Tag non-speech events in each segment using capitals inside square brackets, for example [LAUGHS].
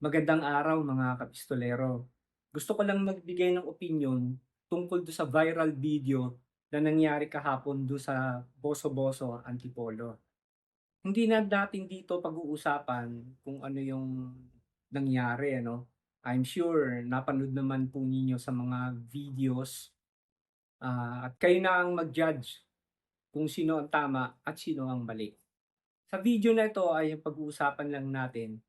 Magandang araw mga kapistolero. Gusto ko lang magbigay ng opinyon tungkol do sa viral video na nangyari kahapon do sa Boso-Boso, Antipolo. Hindi na dating dito pag-uusapan kung ano yung nangyari, ano. I'm sure napanood naman po ninyo sa mga videos ah, at kayo na ang mag-judge kung sino ang tama at sino ang mali. Sa video na ito ay pag-uusapan lang natin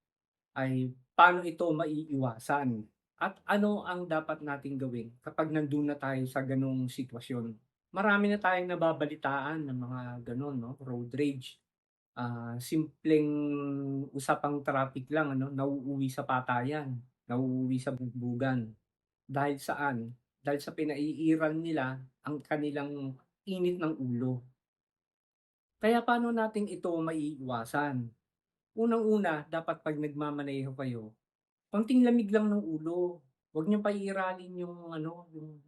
ay paano ito maiiwasan at ano ang dapat nating gawin kapag nandun na tayo sa ganong sitwasyon. Marami na tayong nababalitaan ng mga ganon, no? Road rage. Ah, simpleng usapang traffic lang, ano? Nauuwi sa patayan, nauuwi sa bugbugan. Dahil saan? Dahil sa pinaiiral nila ang kanilang init ng ulo. Kaya paano natin ito maiiwasan? Unang-una, dapat 'pag nagmamaneho kayo, konting lamig lang ng ulo. Huwag niyong paiiralin yung ano, yung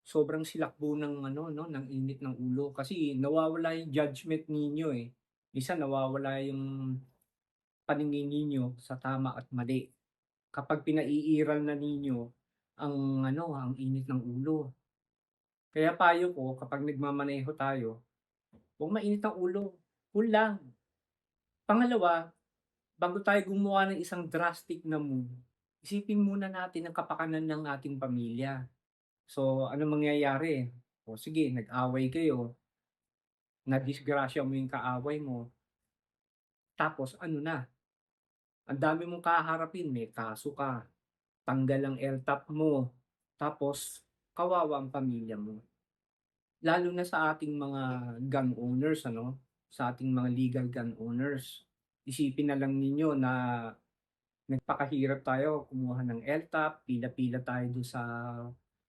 sobrang silakbo ng ano 'no, ng init ng ulo kasi nawawala yung judgment ninyo, eh. Minsan nawawala yung paningin ninyo sa tama at mali kapag pinaiiral na ninyo ang ano, ang init ng ulo. Kaya payo ko kapag nagmamaneho tayo, huwag mainit ang ulo, cool lang. Pangalawa, bago tayo gumawa ng isang drastic na move, isipin muna natin ang kapakanan ng ating pamilya. So, ano mangyayari? O sige, nag-away kayo, nadisgrasya mo yung kaaway mo, tapos ano na, ang dami mong kaharapin, may kaso ka, tanggal ang LTAP mo, tapos kawawa ang pamilya mo. Lalo na sa ating mga gun owners, ano, sa ating mga legal gun owners. Isipin na lang ninyo na nagpakahirap tayo kumuha ng LTAP, pila-pila tayo do'n sa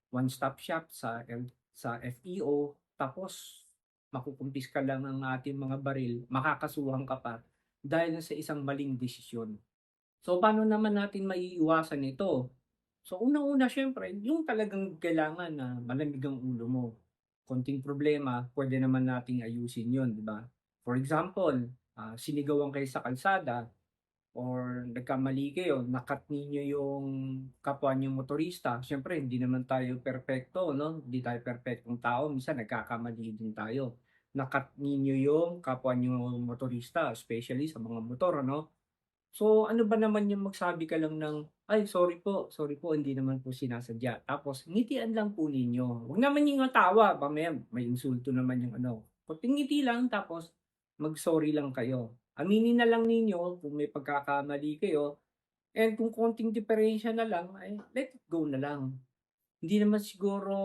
one-stop shop sa L sa FEO, tapos makukumpiska lang ang ating mga baril, makakasuhan ka pa dahil sa isang maling desisyon. So, paano naman natin maiiwasan ito? So, unang-una siyempre, yung talagang kailangan na malamig ang ulo mo. Konting problema, pwede naman nating ayusin yun, di ba? For example, ah, sinigawan kayo sa kalsada or nagkamali kayo, nakat ninyo yung kapwa niyong motorista. Siyempre, hindi naman tayo perpekto, no? Hindi tayo perpektong tao. Minsan, nagkakamali din tayo. Nakat ninyo yung kapwa niyong motorista, especially sa mga motor, ano? So, ano ba naman yung magsabi ka lang ng, "Ay, sorry po, sorry po, hindi naman po sinasadya." Tapos ngitian lang po ninyo. Huwag naman yung tawa, mamaya may insulto naman yung ano. Konting ngiti lang tapos mag-sorry lang kayo. Aminin na lang ninyo kung may pagkakamali kayo and kung konting diferensya na lang, ay let it go na lang. Hindi naman siguro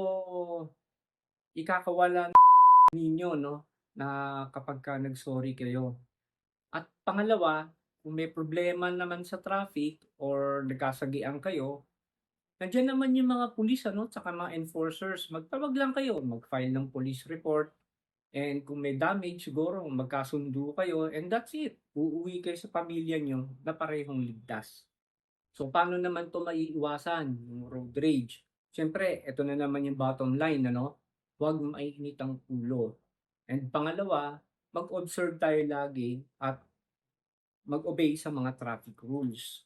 ikakawala [LAUGHS] ninyo 'no, na kapagka nag-sorry kayo. At pangalawa, kung may problema naman sa traffic or nagkasagian kayo, nandiyan naman yung mga pulis ano, tsaka mga enforcers. Magtawag lang kayo, mag-file ng police report, and kung may damage siguro magkasundo kayo and that's it. Uuwi kayo sa pamilya niyo na parehong ligtas. So, paano naman 'to maiiwasan, yung road rage? Siyempre eto na naman yung bottom line ano, huwag mainit ang ulo. And pangalawa, mag-observe tayo lagi at mag-obey sa mga traffic rules.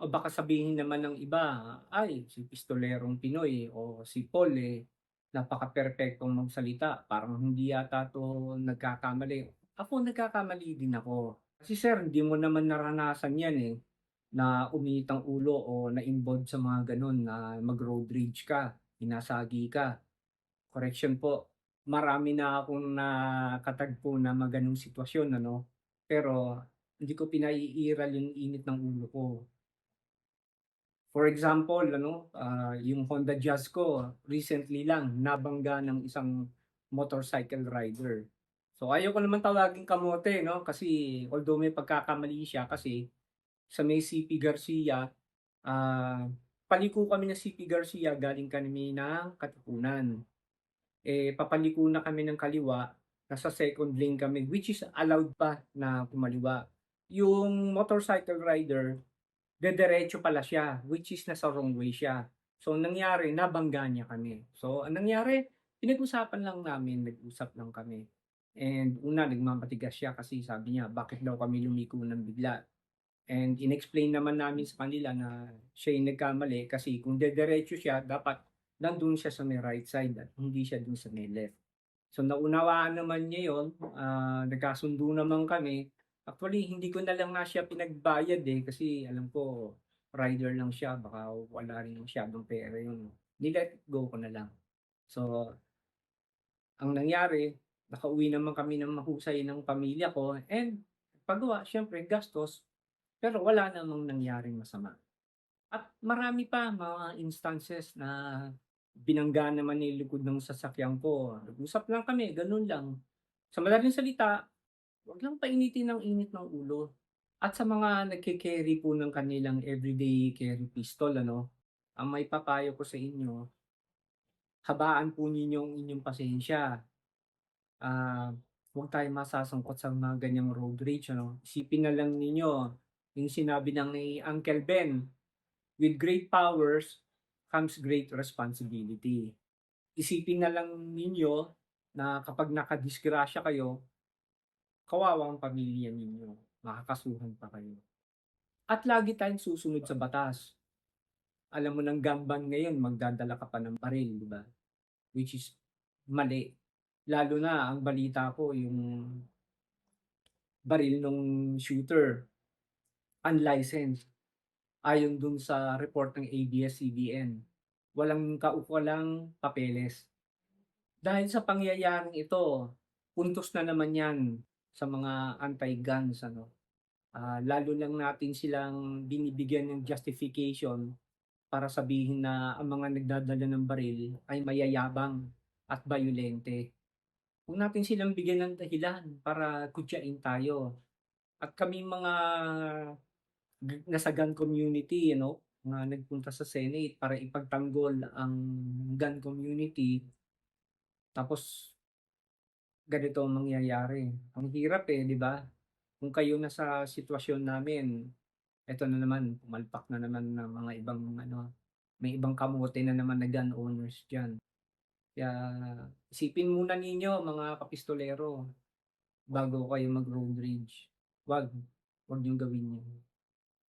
O baka sabihin naman ng iba, "Ay, si pistolerong Pinoy o si Paul, eh, napakaperpektong magsalita, parang hindi yata 'to nagkakamali." Ako nagkakamali din ako. Kasi sir, hindi mo naman naranasan 'yan, eh, na uminit ang ulo o na-involved sa mga gano'n na mag-road rage ka, sinasagi ka. Correction po, marami na akong nakatagpo na mga gano'ng sitwasyon ano, pero hindi ko pinaiiral yung init ng ulo ko. For example ano, ah, yung Honda Jazz ko recently lang nabangga ng isang motorcycle rider. So ayaw ko naman tawaging kamote 'no, kasi although may pagkakamali siya kasi sa may CP Garcia, ah, paliko kami ng CP Garcia galing kami ng Katipunan. Eh, papaliko na kami ng kaliwa, nasa second lane kami which is allowed pa na kumaliwa. Yung motorcycle rider, dederetso pala siya which is nasa wrong way siya. So ang nangyari nabangga niya kami. So ang nangyari, pinag-usapan lang namin, nag-usap lang kami. And una nagmamatigas siya kasi sabi niya bakit daw kami lumiko ng bigla. And inexplain naman namin sa kanila na siya yung nagkamali kasi kung dederetso siya, dapat nandun siya sa may right side at hindi siya dun sa may left. So naunawaan naman niya yun, ah, nagkasundo naman kami. Actually, hindi ko na lang nga siya pinagbayad eh kasi alam ko rider lang siya, baka wala rin masyadong pera yun. Nilet go ko na lang. So, ang nangyari, nakauwi naman kami ng mahusay ng pamilya ko and pagawa, syempre gastos, pero wala namang nangyaring masama. At marami pa mga instances na binangga naman yung likod ng sasakyan ko. Nag-usap lang kami, ganun lang. Sa madaling salita, wag lang painitin ng init ng ulo. At sa mga nagke-carry po ng kanilang everyday carry pistol, ano, ang may papayo ko sa inyo, habaan po ninyo ang inyong pasensya. Ah, huwag tayong masasangkot sa mga ganyang road rage, ano. Isipin na lang ninyo yung sinabi ng ni Uncle Ben, with great powers comes great responsibility. Isipin na lang ninyo na kapag nakadisgrasya kayo, kawawa ang pamilya ninyo. Makakasuhan pa kayo. At lagi tayong susunod sa batas. Alam mo ng gamban ngayon, magdadala ka pa ng baril, di ba? Which is mali. Lalo na, ang balita ko, yung baril nung shooter, unlicensed. Ayon dun sa report ng ABS-CBN. Walang kaukulang papeles. Dahil sa pangyayaring ito, puntos na naman yan sa mga anti-guns. Ano? Ah, lalo lang natin silang binibigyan ng justification para sabihin na ang mga nagdadala ng baril ay mayayabang at bayolente. Huwag natin silang bigyan ng dahilan para kutyain tayo. At kami mga nasa gun community, you know, na nagpunta sa Senate para ipagtanggol ang gun community. Tapos, ganito ang mangyayari. Ang hirap eh, di ba? Kung kayo nasa sitwasyon namin, eto na naman, pumalpak na naman ng mga ibang ano, may ibang kamote na naman na gun owners dyan. Kaya isipin muna ninyo mga kapistolero bago kayo mag road rage. Wag, wag niyong gawin yun.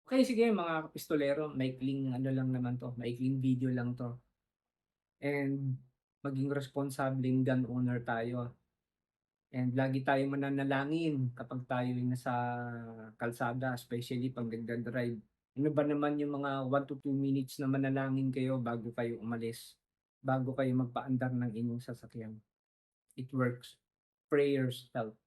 Okay, sige mga kapistolero, maikling ano lang naman to, maikling video lang to. And maging responsableng gun owner tayo. And lagi tayo mananalangin kapag tayo ay nasa kalsada, especially pag nagdadrive. Ano ba naman yung mga 1 to 2 minutes na manalangin kayo bago kayo umalis, bago kayo magpaandar ng inyong sasakyan. It works. Prayers help.